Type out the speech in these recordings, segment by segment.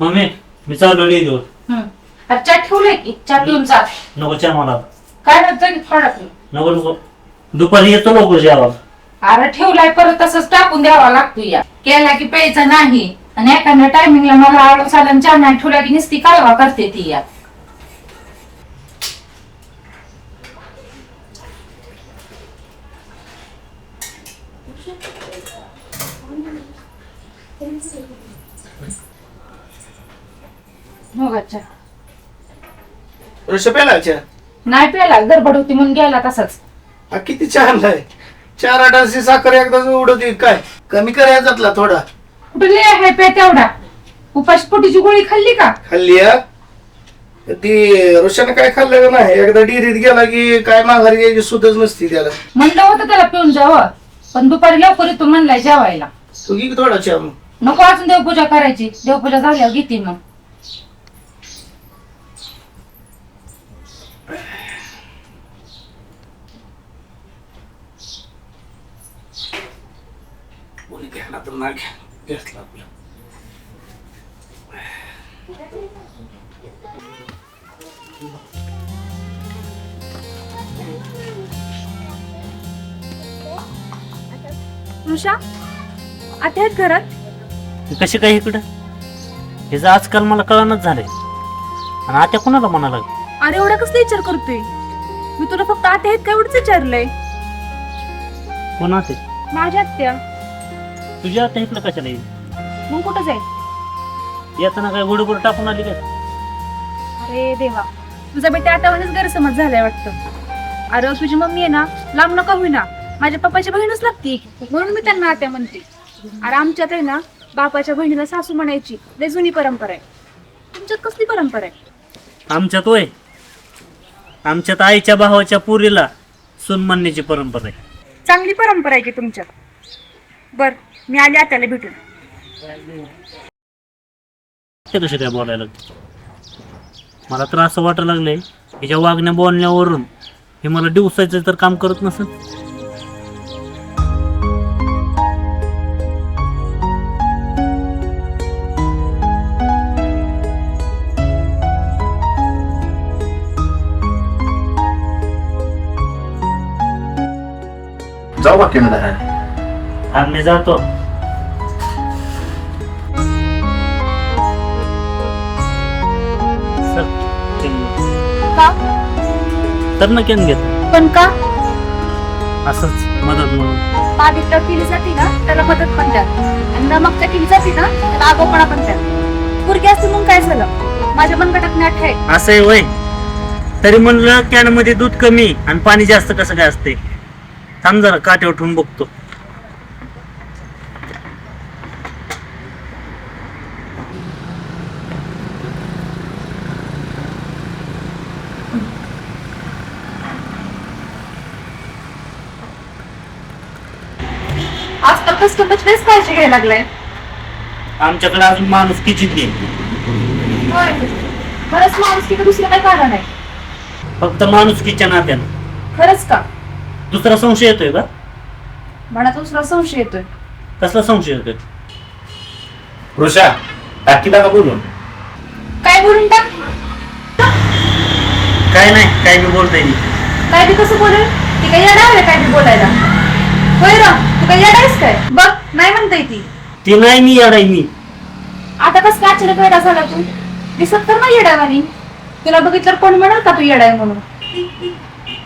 Mummy मी चाललो लिहितो हम्म. अरे चहा ठेवलंय की? चहा पिऊन जा. नको चहा मला. काय नव्हतं की पिऊ नको नको. दुपारी येतो लवकर जेवायला. अरे ठेवलाय परत तसंच टाकून द्यावा लागतो या. केला की प्यायचा नाही. आणि एखाद्या टायमिंगला मला आळस आला आणि चहा नाही ठेवला की नुसती कालवा करते ती या. पेला चहा नाही प्याला गडबड होती म्हणून गेला तसाच. हा किती चहा आणलाय चार आठाची साखर एकदाच उडवते काय? कमी करायचातला थोडा. कुठे लय आहे पे तेवढा? उपाशी पोटीची गोळी खाल्ली का? खाल्ली हा? ती ऋषाने काय खाल्लं का नाही? एकदा डिरीत गेला की काय माघारी यायची सुद्धच नसती त्याला. म्हणलं होतं त्याला पिऊन जावं पण दुपारी लवकर येतो म्हणलाय जेवायला. तू घे की थोडा चहा मग. नको अजून देवपूजा करायची. देवपूजा झाल्यावर घेते मग. घ्या घेतला आपलं ऋषा आता आहेत घरात? कशी काय इकडं? हेच आजकाल मला कळणच झालंय. आणि आता कोणाला म्हणाला अरे एवढा कसला विचार करतोय? मी तुला फक्त आता आहेत का एवढंच विचारलंय? कोणा ते माझ्या आत्या. तुझ्या आता इकडं कशाला येईल? मग कुठं जाईल? येताना काय गोडीबोड टाकून आली काय? अरे देवा तुझा बेटा आता म्हणूनच गैरसमज झालाय वाटतं. अरे तुझी मम्मी आहे ना लांब नका होईना माझ्या पप्पाची बहीणच लागती. म्हणून मी त्यांना आत्या म्हणते. अरे आमच्यात आहे ना बापाच्या बहिणीला सासू म्हणायची लय जुनी परंपरा आहे. तुमच्यात कसली परंपरा आहे? आमच्यात होय. आमच्यात आईच्या भावाच्या पुरीला सून म्हणण्याची परंपरा आहे. चांगली परंपरा आहे की तुमच्यात? बर. मी आली आत्याला भेटून. ते कसे काय बोलायला मला तर असं वाटायला लागलंय हिच्या वागण्या बोलण्यावरून हे मला दिवसाचं तर काम करत नसेल. जाऊ बाकी आम्ही जातो. तर ना केन घेत. पण का? असंच मदत म्हणून. पावित्र्य केली जाते ना त्याला मदत म्हणतात. आणि नमकता केली जाते ना त्याला आगोपणा म्हणतात. पुरगी असते मग काय झालं? माझ्या मनगटात नाट आहे. असं आहे वय. तरी म्हणलं कॅनमध्ये दूध कमी आणि पाणी जास्त कसं काय असते? थांब जरा काटे उठून बघतो. आज तर कस्टमर लयच काळजी घ्यायला लागलाय. आमच्याकडे अजून माणूस किचित नाही. होय. खरंच माणूस की दुसरं काय कारण आहे फक्त माणूस किच्या नात्यानं. खरंच का? दुसरा संशय येतोय का? मला दुसरा संशय येतोय. कसला संशय येतोय? ऋषा टाकीला का बोलून. काय बोलून टाक? काय नाही काय मी बोलतोय मी. काय बी कसं बोलेल? ती काय येणार आहे काय बी बोलायला? होय र. काय काय? बघ नाही म्हणताय ती. ती नाही मी येडाय मी. आता कस काय अचानक येडा झाला तू? दिसत तर नाही येडावानी तुला बघितल्यावर कोण म्हणाल का तू येडाय म्हणून?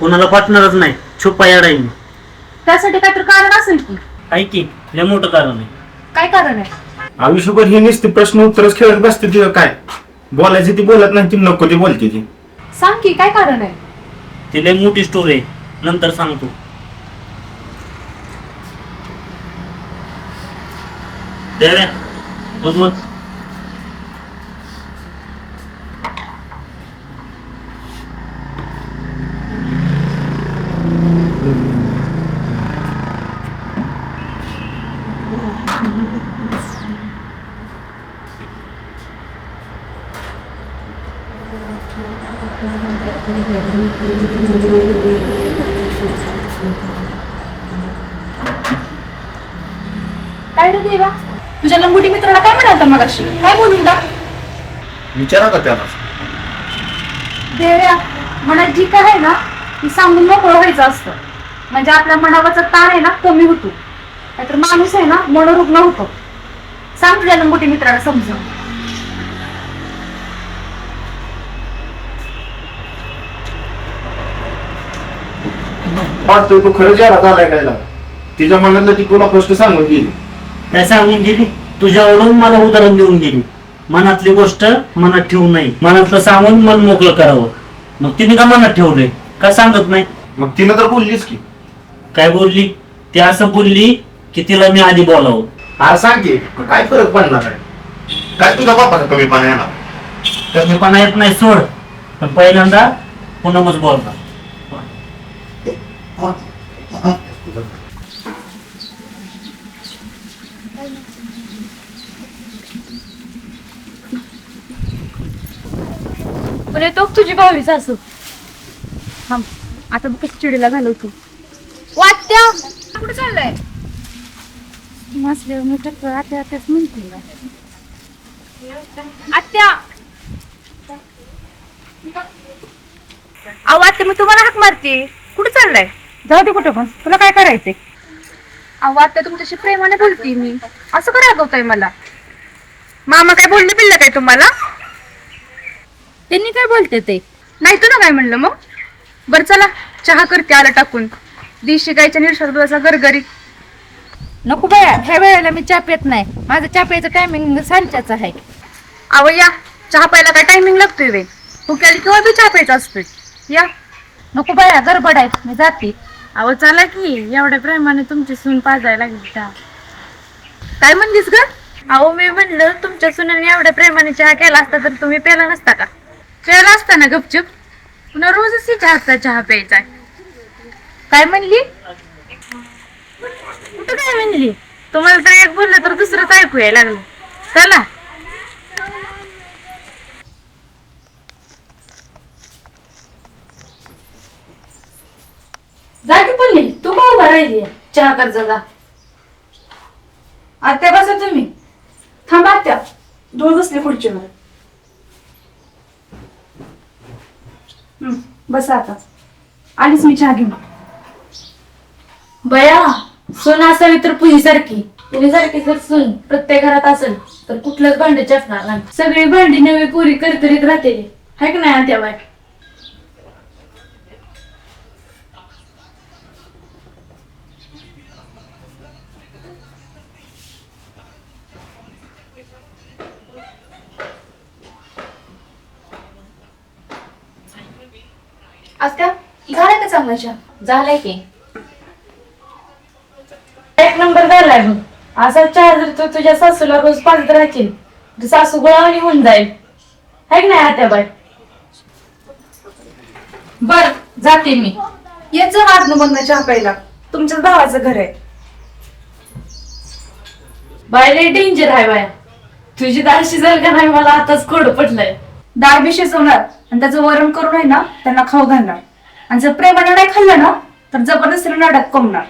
कोणाला पाठणारच नाही. छुपा येडाय मी. त्यासाठी काहीतरी कारण असेल की. ऐकी लय मोठं कारण आहे. काय कारण आहे? आयुष्यभर ही नुसती प्रश्न उत्तरच खेळत बसते ती काय? बोलायची ती बोलत नाही ती नको ती बोलते ती. सांग की काय कारण आहे? ती लय मोठी स्टोरी आहे. नंतर सांगतो. दे रे बघ मग काय लंगुटी मित्राला काय बोलून टाक विचारा का त्याला देव्या मनात जी काय आहे ना? ती सांगून मोकळं व्हायचं असतं. म्हणजे आपल्या मनावरचा ताण आहे ना कमी होतो. नाहीतर माणूस आहे ना मनोरुग्ण होतो. सांग तुझ्या मोठी मित्राला समजून. तू झालाय काय लागा तिच्या मनातलं ती तुला गोष्ट सांगून गेली? काय सांगून गेली? तुझ्यावरून मला उदाहरण देऊन गेली. मनातली गोष्ट मनात ठेवू नये मनातलं सांगून मन मोकळं करावं. मग तिने का मनात ठेवलंय? का सांगत नाही? मग तिनं तर बोललीच की. काय बोलली? ती असं बोलली की तिला मी आधी बोलावं. हा सांग की काय फरक पडणार आहे? काय तुझा बापाचा कमीपणा येणार? तर मी पण येत नाही सोड. पण पहिल्यांदा पुनमच बोलणार. पण येतो तुझी भावी सासू. थांब आता बघ कशी चिडीला घालवतो. वाट्या. कुठे चाललंय? मसले मी टक्कर आत्या आत्याच म्हणते आत्या. अहो आत्या मी तुम्हाला हाक मारते. कुठे चाललाय? जाऊ दे कुठं पण. तुला काय करायचंय? अहो आत्या तुमच्याशी प्रेमाने बोलते मी. असं का रागवताय मला? मामा काय बोलले बिल्ल काय तुम्हाला? त्यांनी काय बोलते ते? नाही तुला काय म्हणलं मग? बरं चला चहा करते आला टाकून. दिशी गायच्या निरशात दुधाचा गरगरी नको बाया ह्या वेळेला मी चहा पित नाही. माझं चहा प्यायचं टायमिंग सांच्याच आहे. अहो या. चहा प्यायला काय टायमिंग लागतोय वे भुक्याला किंवा बी चहा प्यायचा असतोय. या. नको बाया गडबड आहे. मी जाते. अहो चला की. एवढ्या प्रेमाने तुमची सून पाजायला लागली चहा काय म्हणलीस ग? अहो मी म्हणलं तुमच्या सुनाने एवढ्या प्रेमाने चहा केला असता तर तुम्ही प्याला नसता का? प्याला असता ना गपचूप? पुन्हा रोजच तिच्या हातचा चहा प्यायचा काय म्हणली? कुठं काय म्हणली? तुम्हाला तर एक बोललं तर दुसरंच ऐकू यायला लागलं. चला. तू का उभा राहिली? चहा कर जा आत्या बसा तुम्ही. थांबा आत्या. धूळ बसली खुर्चीवर. बस आता. आलीच मी चहा घेऊन. बया सून असावी तर पुरीसारखी पुरीसारखी जर सून प्रत्येक घरात असेल तर कुठलंच भांडे चपणार नाही. सगळी भांडी नवी पुरी करकरीत राहते. हाय का नाही आत्या बाय आत्या झाला का चांगला चहा झालंय की. एक नंबर झालाय बघ. असा चहा जर तू तुझ्या सासूला रोज पाजत राहशील तर सासू गोळावणी होऊन जाईल. हाय का नाही आत्या बाय बर जाते मी. येत जा आज बंद चहा प्यायला. तुमच्याच भावाचं घर आहे. बाय लय डेंजर आहे बाया. तुझी दार शिजायला का नाही मला आताच कोड पडलंय. डाळ बी शिजवणार आणि त्याचं वरण करून आहे ना त्यांना खाऊ घालणार. आणि जर प्रेमाने नाही खाल्लं ना तर जबरदस्तीने नाटक कमणार.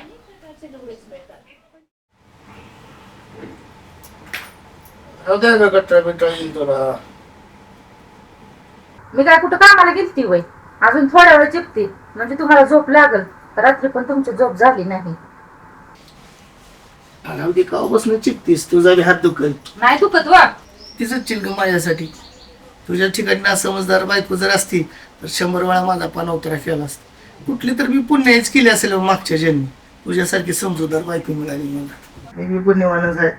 मी काय कुठं कामाला गेलती वय? अजून थोड्या वेळ चिपते. म्हणजे तुम्हाला झोप लागल. रात्री पण तुमची झोप झाली नाही. अगदी कावापासून चिकतीस तुझा बी हात दुखल. नाही दुखत वा. तिचं चिलग माझ्यासाठी. तुझ्या ठिकाणी ना समजदार बायको जर असती तर शंभर वेळा माझा पान उतरा केला असता. कुठली तर मी पुण्याच केली असेल मागच्या जन्मी तुझ्यासारखी समजूतदार बायको मिळाली मला. मी पुण्यवानच आहे.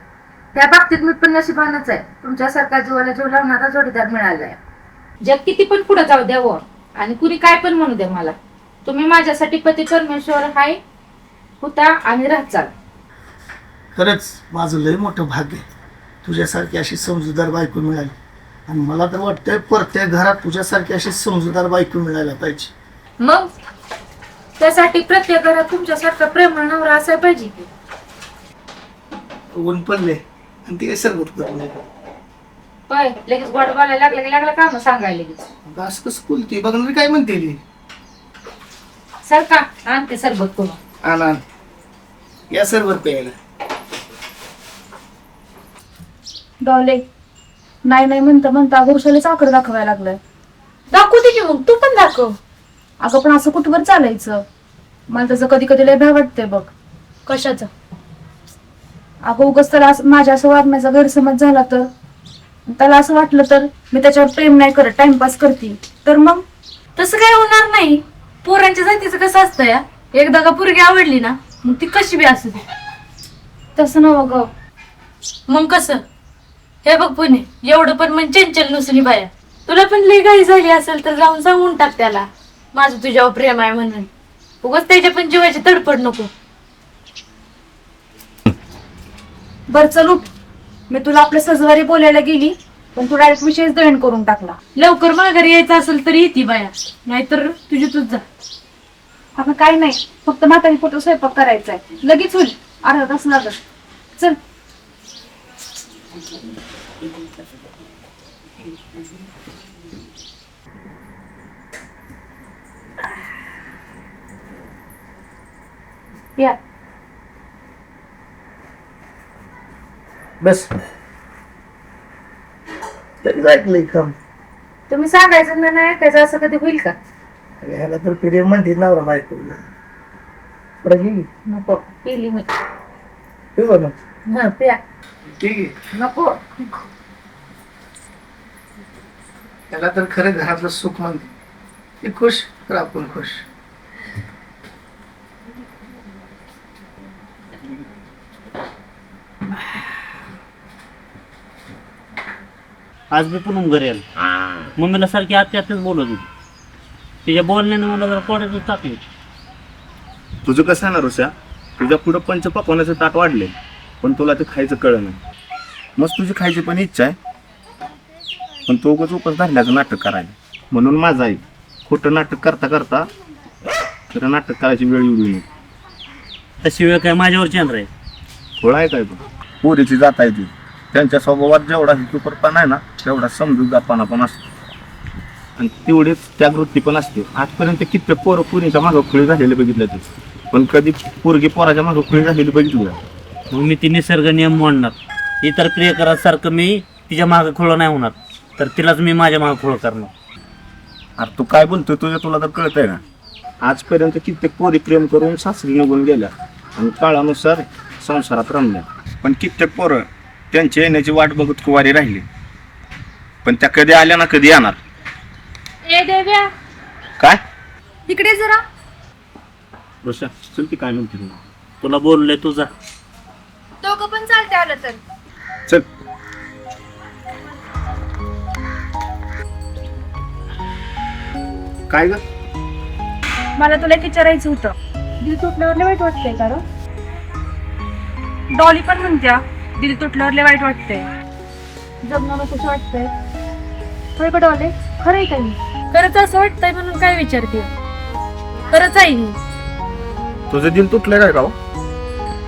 त्या बाबतीत मी पण नशिबानच आहे. तुमच्यासारखा जीवाला जीव लावणारा जोडीदार मिळालाय. जग किती पण पुढे जाऊ द्यावं आणि कुणी काय पण म्हणू द्या मला. तुम्ही माझ्यासाठी पती परमेश्वर हाय होता आणि राहचाल खरंच माझं लय मोठं भाग्य आहे. तुझ्यासारखी अशी समजूतदार बायको मिळाली. आणि मला तर वाटतंय प्रत्येक घरात तुझ्यासारखी अशी समजूतदार बायको मिळायला पाहिजे. मग? त्यासाठी प्रत्येक घरात तुमच्यासारखा प्रेमळ नवरा असायला पाहिजे की? ऊन पडले. आणि ते सरबत करून होय लगेच गोड बोलायला लागलं की लागलं काम सांगायला लगेच. असं कसं बोलते बघणारी काय म्हणते ती? सरका आणते सरबत करून. आण आण. या सरबत प्यायला. डॉले नाही नाही म्हणता म्हणता गुरुशाला साखर दाखवायला लागलाय. दाखवू दे की मग तू पण दाखव. अगं पण असं कुठवर चालायचं? मला त्याचं कधी कधी लय भ्या वाटतंय बघ. कशाचं? अगं उगाच त्याला असं- माझ्या असं वागण्याचा गैरसमज झाला तर. त्याला असं वाटलं तर मी त्याच्यावर प्रेम नाही करत टाइमपास करते. तर मग? तसं काय होणार नाही. पोरांच्या जातीचं कसं असतं या? एकदा का पोरगी आवडली ना मग ती कशी बी असू दे. तसं नवं ग. मग कसं? हे बघ पुणे एवढं पण मन चंचल नसुनी बाया. तुला पण लई घाई झाली असेल तर जाऊन सांगून टाक त्याला. माझं तुझ्यावर प्रेम आहे म्हणून. उगाच त्याच्या पण जीवाची तडफड नको. बर चल उठ. मी तुला आपल्या सजवारी बोलायला गेली पण तू डायरेक्ट विषयच दळण करून टाकला. लवकर माघारी यायचं असेल तर येते बाया. नाहीतर तुझी तुझ जा. आता काय नाही. फक्त म्हातारी फोटो स्वयंपाक करायचा आहे लगेच होईल. अर्धा तास लागत चल. या. बस. तरी ऐकलंय काम तुम्ही सांगायचं ना नाही ऐकायचं असं कधी होईल का? ह्याला तर पिरियड म्हणते नवरा बायको. घे नको पिली मी. ठेवू का मग हं, प्या. ठीक आहे. नको. त्याला तर खरं घरातलं सुख म्हणते. ते खुश तर आपण खुश. आज मी पुन्हा घरी आलो. मम्मीला सारखी आत्या आत्याच बोलत होती. तिच्या बोलण्याने मला जरा कोड्यातच टाकली. तुझं कसं आहे ना ऋषा? तुझ्या पुढं पंच पकवण्याचं ताट वाढले पण तुला ते खायचं कळलं नाही मस्त तुझी खायची पण इच्छा आहे. पण तो उगाच उपस धरल्याचं नाटक करायला. म्हणून माझा आई खोटं नाटक करता करता खरं नाटक करायची वेळ येऊ नये. तशी वेळ काय माझ्यावर चंद्र आहे? थोडा आहे काय तो पोरीची जात आहे ती. त्यांच्या स्वभावात जेवढा हितूपरपणा आहे ना तेवढा समजूतदारपणा पण असतो. आणि तेवढेच त्यागवृत्ती पण असते. आजपर्यंत कित्येक पोरं पुरीच्या मागं खुळी झालेले बघितले ते पण कधी पोरगी पोराच्या मागं खुळी झालेली बघितली का? मग मी ती निसर्ग नियम मोडणार. इतर प्रियकरासारखं मी तिच्या मागं खोळं नाही होणार. तर तिलाच मी माझ्या मागं खोळं करणार. अरे तू काय बोलतोय? तुझ्या तुला तर कळतंय ना. आजपर्यंत कित्येक पोरी प्रेम करून सासरी निघून गेल्या आणि काळानुसार संसारात रमल्या. पण कित्येक पोरं त्यांच्या येण्याची वाट बघत कुवारी राहिली. पण त्या कधी आल्या ना कधी येणार. ए देव्या! काय? इकडे जरा. ऋषा चल ती काय म्हणते तुला तुला बोलले तुझा. दोघं पण चालते आलं तर. चल. काय ग? मला तुला एक विचारायचं होतं. दिल तुटल्यावर लय वाईट वाटतंय का रे? डॉली पण म्हणत्या दिल तुटल्यावर लय वाईट वाटतंय. जगणं कसं वाटतंय? होय का डॉले? खरं आहे का मी खरंच असं वाटतंय म्हणून काय विचारते? खरंच आहे तुझं दिल तुटलं काय का हो?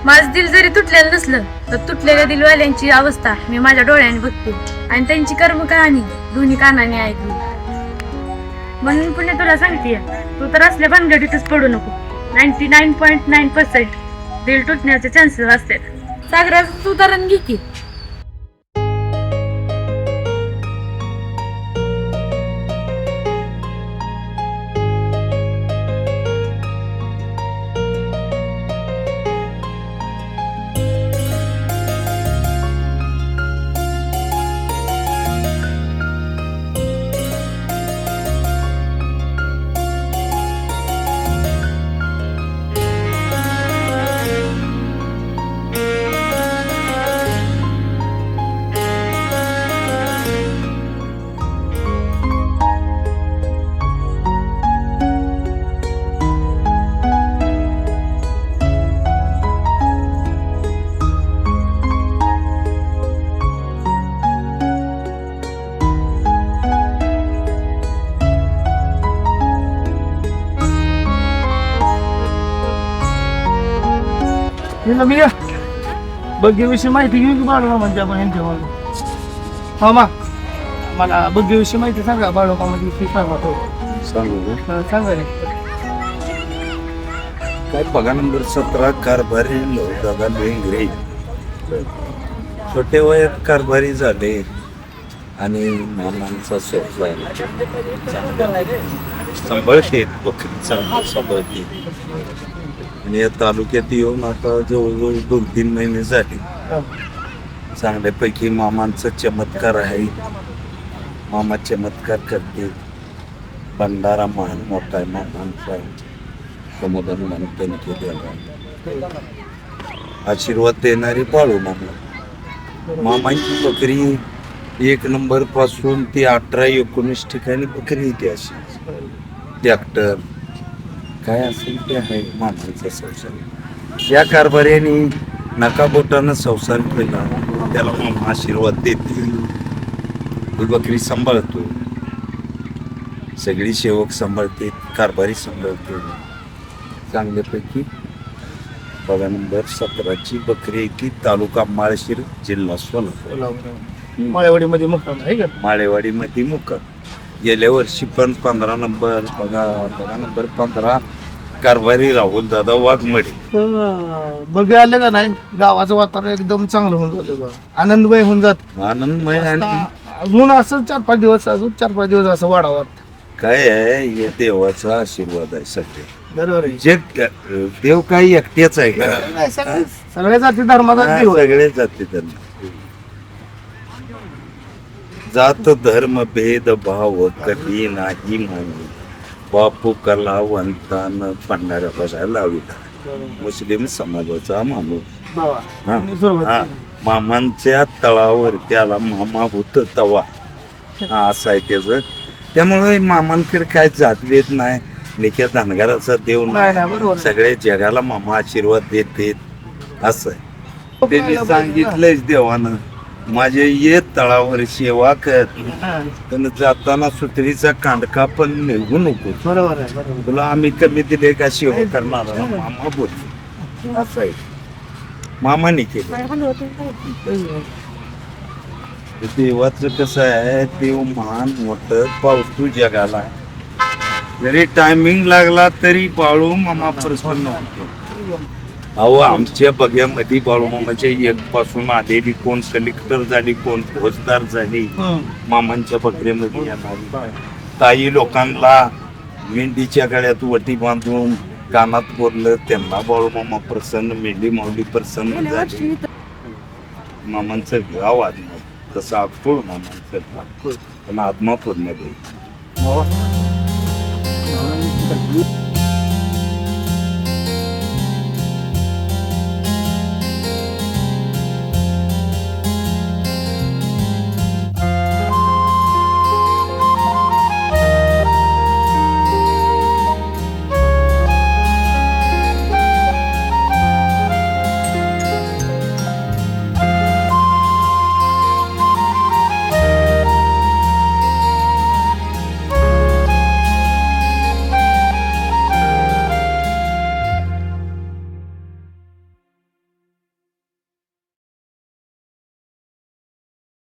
माझं दिल जरी तुटलेलं नसलं तर तुटलेल्या दिलवाल्यांची अवस्था मी माझ्या डोळ्याने बघते. आणि त्यांची कर्म कहाणी दोन्ही कानाने ऐकली. म्हणून पुणे तुला सांगते तू तर असल्या भानगडीतच पडू नको. Ninety nine point nine percent दिल तुटण्याचे चान्सेस असतात. सागराचं उदाहरण घे की. बग्गेविषयी माहिती घेऊ की बाळू म्हणजे आपण यांच्या हा मा. मला बग्गेविषयी माहिती सांगा बाळोमामध्ये ती सांगा तो हा, सांगा रे. काय बघा नंबर सतरा कारभारी दादा लेंगरे छोटे वयात कारभारी झाले. आणि मामांचा सोफा सांभाळते बकरी चांगली सांभाळते आणि या तालुक्यात येऊन आता जवळजवळ दोन तीन महिने झाले. चांगल्यापैकी मामांचा चमत्कार आहे. मामा चमत्कार करते. भंडारा महान मोठा आहे मामांचा. समुदाय त्यांनी केलेला आहे. आशीर्वाद देणारी पाळू मामा. मामांची बकरी एक नंबरपासून ती अठरा एकोणीस ठिकाणी बकरी येते अशी. ट्रॅक्टर काय असेल ते आहे मामांचा संसार या कारभाऱ्याने नकाबोटानं संसार केला त्याला मामा आशीर्वाद देते ही बकरी सांभाळतो. सगळी सेवक सांभाळते कारभारी सांभाळते. चांगल्यापैकी बघा नंबर सतराची बकरी येते तालुका माळशिर जिल्हा सोलापूर. माळेवाडीमध्ये मुक्काम आहे का? माळेवाडीमध्ये मुक्काम. गेल्या वर्षी पण पंधरा नंबर बघा बघा नंबर पंधरा कारभारी राहुल दादा वाघमडे. बघ आलं का नाही? गावाचं वातावरण एकदम चांगलं होऊन जातं बघ. आनंदमय होऊन जात. आनंदमय आणि अजून असं चार पाच दिवस अजून चार पाच दिवस असं वाढावं काय आहे हे देवाचा आशीर्वाद आहे सगळे. बरोबर आहे. जे देव काही एकट्याच आहे का? सगळे- सगळ्या जाती धर्माचा हा, देव आहे. सगळे जाते त्यांना जात धर्म भेद भाव कधी नाही मानली बापू कलावंतान पंढऱ्या बसायला लाविला मुस्लिम समाजाचा माणूस. हा. हा. मामांच्या तळावर त्याला मामा होत तवा. हा असं आहे त्याच. त्यामुळे मामांकडे काय जातवेत नाही. लेख्या धनगराचा देव नाही. सगळे जगाला मामा आशीर्वाद देते असं त्यांनी सांगितलंच देवानं. माझे ये तळावर सेवा कर. हा, पण जाताना सुत्रीचा कांडका पण निघू नको. बरोबर आहे बरोबर. तुला आम्ही कमी दिले का सेवा करणार? मामा बोल असं आहे. मामाने केलं. देवाचं कसं आहे देव महान मोठं पावतो जगाला. जरी टायमिंग लागला तरी बाळू मामा प्रसन्न होतो. अहो आमच्या बग्यामध्ये बाळू मामाच्या एक पासून आलेली कोण कलेक्टर झाली कोण फौजदार झाली. मामांच्या बकऱ्यामध्ये येणारी ताई लोकांना मेंढीच्या गळ्यात वटी बांधून कानात बोललं त्यांना बाळू मामा प्रसन्न मेंढी माऊली प्रसन्न झाली मामांचं गाव आदमापूर तसं अक्कोळ मामांचं गाव पण आदमापूरमध्ये हो.